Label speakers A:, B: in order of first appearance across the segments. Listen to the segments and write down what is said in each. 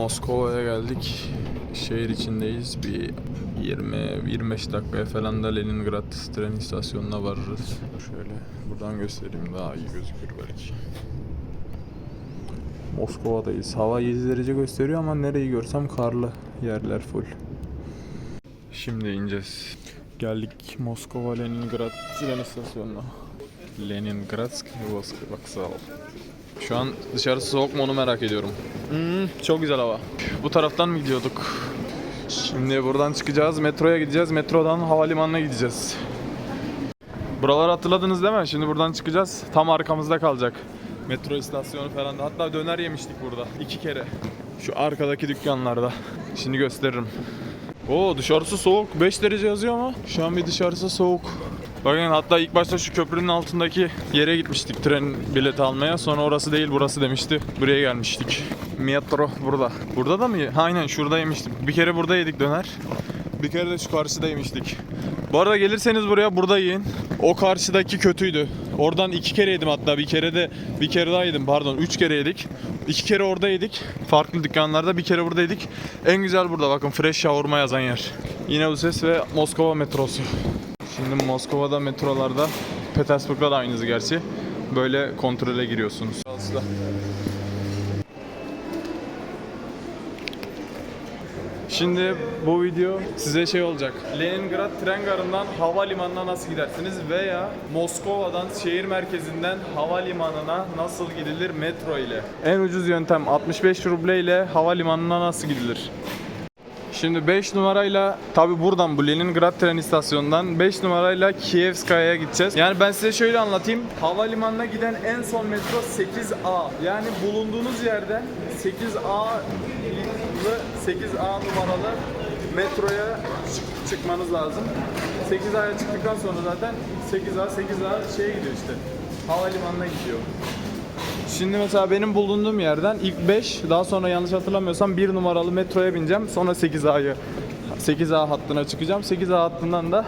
A: Moskova'ya geldik. Şehir içindeyiz. Bir 20-25 dakikaya falan da Leningrad tren istasyonuna varırız. Şöyle buradan göstereyim daha iyi gözükür belki. Moskova'dayız. Hava 7 derece gösteriyor ama nereyi görsem karlı yerler full. Şimdi ineceğiz. Geldik Moskova Leningrad tren istasyonuna. Leningradsk Vokzal. Şu an dışarısı soğuk mu onu merak ediyorum. Hmm, çok güzel hava. Bu taraftan mı gidiyorduk? Şimdi buradan çıkacağız, metroya gideceğiz. Metrodan havalimanına gideceğiz. Buraları hatırladınız değil mi? Şimdi buradan çıkacağız. Tam arkamızda kalacak. Metro istasyonu falan da. Hatta döner yemiştik burada. iki kere. Şu arkadaki dükkanlarda. Şimdi gösteririm. Oo dışarısı soğuk. 5 derece yazıyor ama şu an bir dışarısı soğuk. Bakın hatta ilk başta şu köprünün altındaki yere gitmiştik tren bileti almaya. Sonra orası değil burası demişti. Buraya gelmiştik. Metro burada. Burada da mı? Ha, aynen şurada yemiştim. Bir kere burada yedik döner. Bir kere de şu karşıda yemiştik. Bu arada gelirseniz buraya burada yiyin. O karşıdaki kötüydü. Oradan iki kere yedim hatta bir kere de bir kere daha yedim pardon üç kere yedik. İki kere orada yedik. Farklı dükkanlarda bir kere burada yedik. En güzel burada bakın fresh shawarma yazan yer. Yine bu ses ve Moskova metrosu. Şimdi Moskova'da metrolarda Petersburg'da da aynısı gerçi. Böyle kontrole giriyorsunuz. Aslında. Şimdi bu video size şey olacak. Leningrad tren garından havalimanına nasıl gidersiniz veya Moskova'dan şehir merkezinden havalimanına nasıl gidilir metro ile. En ucuz yöntem 65 ruble ile havalimanına nasıl gidilir? Şimdi 5 numarayla tabi buradan bu Leningrad tren istasyonundan 5 numarayla Kievskaya'ya gideceğiz. Yani ben size şöyle anlatayım. Havalimanına giden en son metro 8A. Yani bulunduğunuz yerden 8A 8A numaralı metroya çık- çıkmanız lazım. 8A'ya çıktıktan sonra zaten 8A 8A şeye gidiyor işte. Havalimanına gidiyor. Şimdi mesela benim bulunduğum yerden ilk 5 daha sonra yanlış hatırlamıyorsam 1 numaralı metroya bineceğim. Sonra 8A'yı 8A hattına çıkacağım. 8A hattından da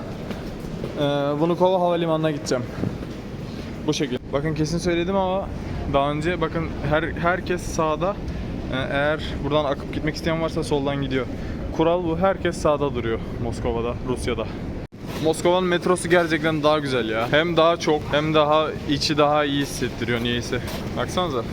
A: e, Vnukovo Havalimanı'na gideceğim. Bu şekilde. Bakın kesin söyledim ama daha önce bakın her herkes sağda. E, eğer buradan akıp gitmek isteyen varsa soldan gidiyor. Kural bu. Herkes sağda duruyor Moskova'da, Rusya'da. Moskova'nın metrosu gerçekten daha güzel ya. Hem daha çok hem daha içi daha iyi hissettiriyor niyeyse. Baksanıza.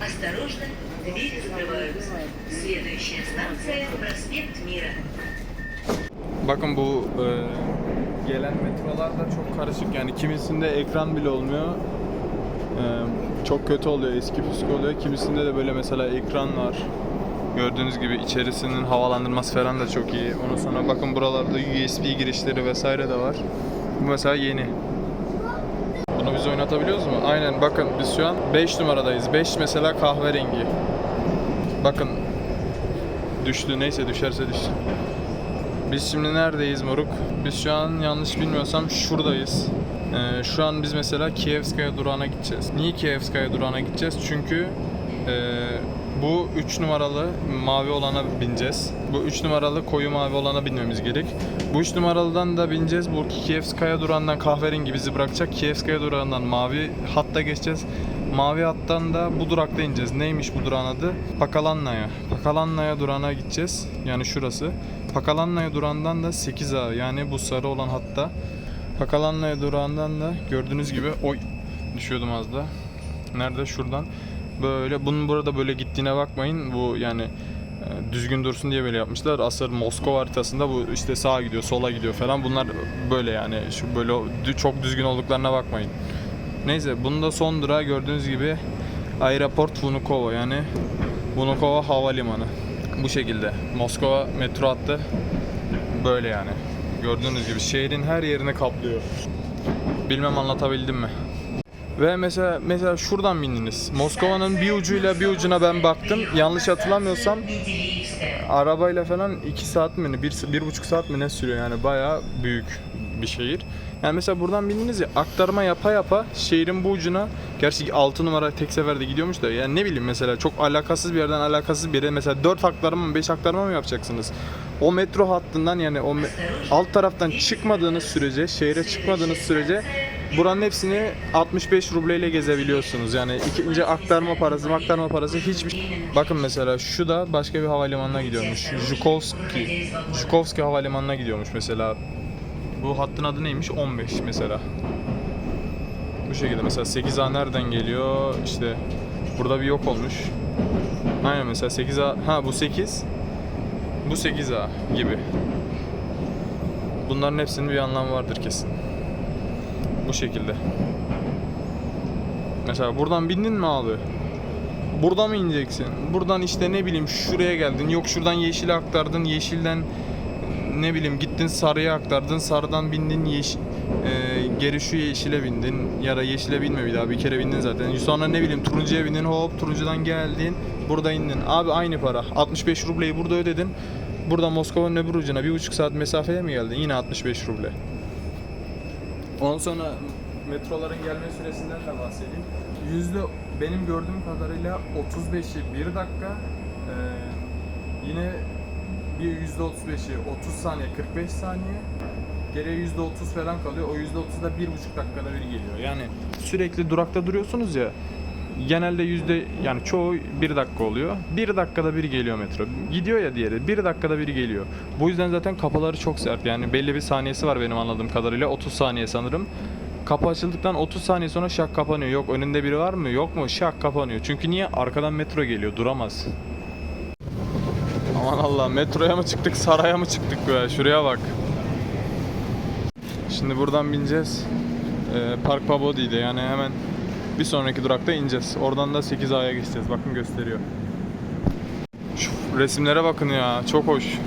B: Осторожно, двери закрываются. Следующая станция – проспект Мира.
A: Bakın bu e, gelen metrolar da çok karışık yani kimisinde ekran bile olmuyor. E, çok kötü oluyor, eski püskü oluyor. Kimisinde de böyle mesela ekran var. Gördüğünüz gibi içerisinin havalandırması falan da çok iyi. Ondan sonra bakın buralarda USB girişleri vesaire de var. Bu mesela yeni. Bunu biz oynatabiliyoruz mu? Aynen bakın biz şu an 5 numaradayız. 5 mesela kahverengi. Bakın düştü neyse düşerse düşsün. Biz şimdi neredeyiz moruk? Biz şu an yanlış bilmiyorsam şuradayız. Ee, şu an biz mesela Kievskaya durağına gideceğiz. Niye Kievskaya durağına gideceğiz? Çünkü e, bu 3 numaralı mavi olana bineceğiz. Bu 3 numaralı koyu mavi olana binmemiz gerek. Bu 3 numaralıdan da bineceğiz. Bu Kievskaya durağından kahverengi bizi bırakacak. Kievskaya durağından mavi hatta geçeceğiz. Mavi hattan da bu durakta ineceğiz. Neymiş bu durağın adı? Pakalanna'ya. Pakalanna'ya durağına gideceğiz. Yani şurası. Pakalanna'ya durağından da 8A yani bu sarı olan hatta. Pakalanna'ya durağından da gördüğünüz gibi oy düşüyordum az da. Nerede? Şuradan. Böyle bunun burada böyle gittiğine bakmayın. Bu yani e, düzgün dursun diye böyle yapmışlar. Asıl Moskova haritasında bu işte sağa gidiyor, sola gidiyor falan. Bunlar böyle yani şu böyle çok düzgün olduklarına bakmayın. Neyse bunun da son durağı gördüğünüz gibi Aeroport Vnukovo yani Vnukovo Havalimanı. Bu şekilde. Moskova metro hattı böyle yani. Gördüğünüz gibi şehrin her yerini kaplıyor. Bilmem anlatabildim mi? Ve mesela mesela şuradan bindiniz. Moskova'nın bir ucuyla bir ucuna ben baktım. Yanlış hatırlamıyorsam arabayla falan 2 saat mi ne, bir, bir buçuk saat mi ne sürüyor yani bayağı büyük bir şehir. Yani mesela buradan bindiniz ya aktarma yapa yapa şehrin bu ucuna gerçi 6 numara tek seferde gidiyormuş da yani ne bileyim mesela çok alakasız bir yerden alakasız bir yere mesela 4 aktarma mı 5 aktarma mı yapacaksınız? O metro hattından yani o alt taraftan çıkmadığınız sürece şehre çıkmadığınız sürece buranın hepsini 65 rubleyle gezebiliyorsunuz. Yani ikinci aktarma parası aktarma parası hiçbir Bakın mesela şu da başka bir havalimanına gidiyormuş. Zhukovski. Zhukovski havalimanına gidiyormuş mesela. Bu hattın adı neymiş? 15 mesela. Bu şekilde mesela 8A nereden geliyor? İşte burada bir yok olmuş. Aynen mesela 8A ha bu 8 bu 8A gibi. Bunların hepsinin bir anlamı vardır kesin. Bu şekilde. Mesela buradan bindin mi abi? Burada mı ineceksin? Buradan işte ne bileyim şuraya geldin. Yok şuradan yeşile aktardın. Yeşilden ne bileyim gittin sarıya aktardın. Sarıdan bindin yeşil geri şu yeşile bindin ya da yeşile binme bir daha bir kere bindin zaten. Sonra ne bileyim turuncuya bindin hop turuncudan geldin burada indin. Abi aynı para. 65 rubleyi burada ödedin. Burada Moskova'nın öbür ucuna bir buçuk saat mesafeye mi geldin? Yine 65 ruble. Ondan sonra metroların gelme süresinden de bahsedeyim. Yüzde benim gördüğüm kadarıyla 35'i 1 dakika. Ee, yine bir yüzde 35'i 30 saniye 45 saniye. Geriye yüzde 30 falan kalıyor. O yüzde 30 da bir buçuk dakikada bir geliyor. Yani sürekli durakta duruyorsunuz ya. Genelde yüzde yani çoğu bir dakika oluyor. Bir dakikada bir geliyor metro. Gidiyor ya diğeri. Bir dakikada bir geliyor. Bu yüzden zaten kapıları çok sert. Yani belli bir saniyesi var benim anladığım kadarıyla. 30 saniye sanırım. Kapı açıldıktan 30 saniye sonra şak kapanıyor. Yok önünde biri var mı? Yok mu? Şak kapanıyor. Çünkü niye? Arkadan metro geliyor. Duramaz. Allah metroya mı çıktık saraya mı çıktık be? Şuraya bak. Şimdi buradan bineceğiz. Ee, Park Pabodi'de yani hemen bir sonraki durakta ineceğiz. Oradan da 8A'ya geçeceğiz. Bakın gösteriyor. Şu resimlere bakın ya. Çok hoş.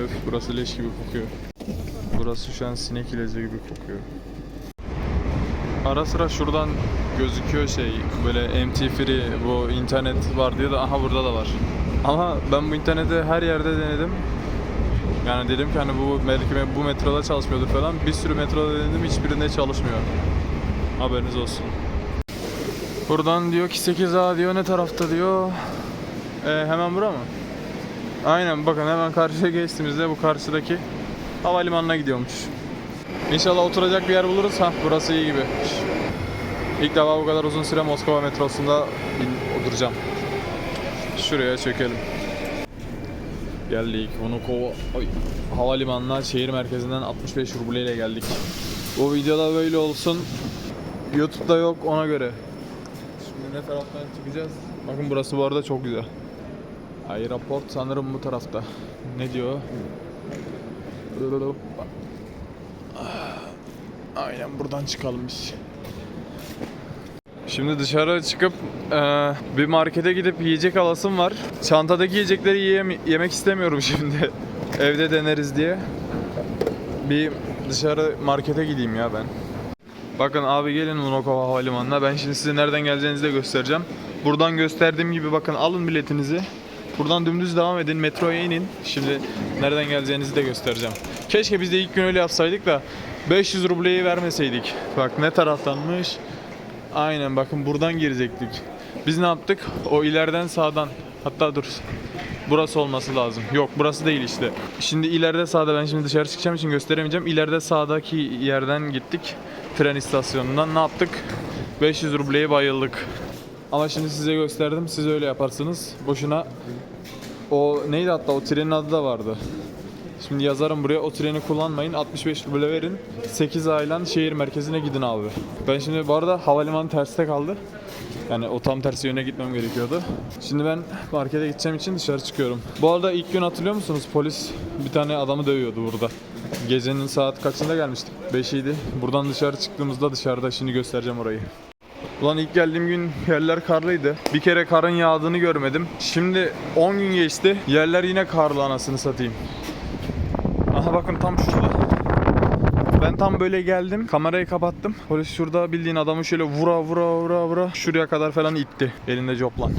A: Öf burası leş gibi kokuyor. Burası şu an sinek ilacı gibi kokuyor. Ara sıra şuradan gözüküyor şey böyle MT Free bu internet var diye de aha burada da var. Ama ben bu interneti her yerde denedim. Yani dedim ki hani bu belki bu metroda çalışmıyordur falan. Bir sürü metroda denedim hiçbirinde çalışmıyor. Haberiniz olsun. Buradan diyor ki 8A diyor ne tarafta diyor. Ee, hemen bura mı? Aynen bakın hemen karşıya geçtiğimizde bu karşıdaki havalimanına gidiyormuş. İnşallah oturacak bir yer buluruz. Ha burası iyi gibi. İlk defa bu kadar uzun süre Moskova metrosunda oturacağım. Şuraya çökelim. Geldik. Vnukovo Ay, havalimanına şehir merkezinden 65 ruble ile geldik. Bu videoda böyle olsun. YouTube'da yok ona göre. Şimdi ne taraftan çıkacağız? Bakın burası bu arada çok güzel. Aeroport sanırım bu tarafta. Ne diyor? Aynen buradan çıkalım biz. Şimdi dışarı çıkıp eee, bir markete gidip yiyecek alasım var. Çantadaki yiyecekleri yiyem- yemek istemiyorum şimdi. Evde deneriz diye. Bir dışarı markete gideyim ya ben. Bakın abi gelin Vnukovo Havalimanı'na. Ben şimdi size nereden geleceğinizi de göstereceğim. Buradan gösterdiğim gibi bakın alın biletinizi. Buradan dümdüz devam edin. Metroya inin. Şimdi nereden geleceğinizi de göstereceğim. Keşke biz de ilk gün öyle yapsaydık da 500 rubleyi vermeseydik. Bak ne taraftanmış. Aynen bakın buradan girecektik. Biz ne yaptık? O ileriden sağdan. Hatta dur. Burası olması lazım. Yok burası değil işte. Şimdi ileride sağda ben şimdi dışarı çıkacağım için gösteremeyeceğim. İleride sağdaki yerden gittik. Tren istasyonundan ne yaptık? 500 rubleye bayıldık. Ama şimdi size gösterdim. Siz öyle yaparsınız. Boşuna o neydi hatta o trenin adı da vardı. Şimdi yazarım buraya o treni kullanmayın 65 ruble verin 8 aylan şehir merkezine gidin abi. Ben şimdi bu arada havalimanı terste kaldı. Yani o tam tersi yöne gitmem gerekiyordu. Şimdi ben markete gideceğim için dışarı çıkıyorum. Bu arada ilk gün hatırlıyor musunuz? Polis bir tane adamı dövüyordu burada. Gecenin saat kaçında gelmiştik? 5'iydi. Buradan dışarı çıktığımızda dışarıda şimdi göstereceğim orayı. Ulan ilk geldiğim gün yerler karlıydı. Bir kere karın yağdığını görmedim. Şimdi 10 gün geçti. Yerler yine karlı anasını satayım. Bakın tam şurada. Ben tam böyle geldim. Kamerayı kapattım. Polis şurada bildiğin adamı şöyle vura vura vura vura şuraya kadar falan itti. Elinde coplan.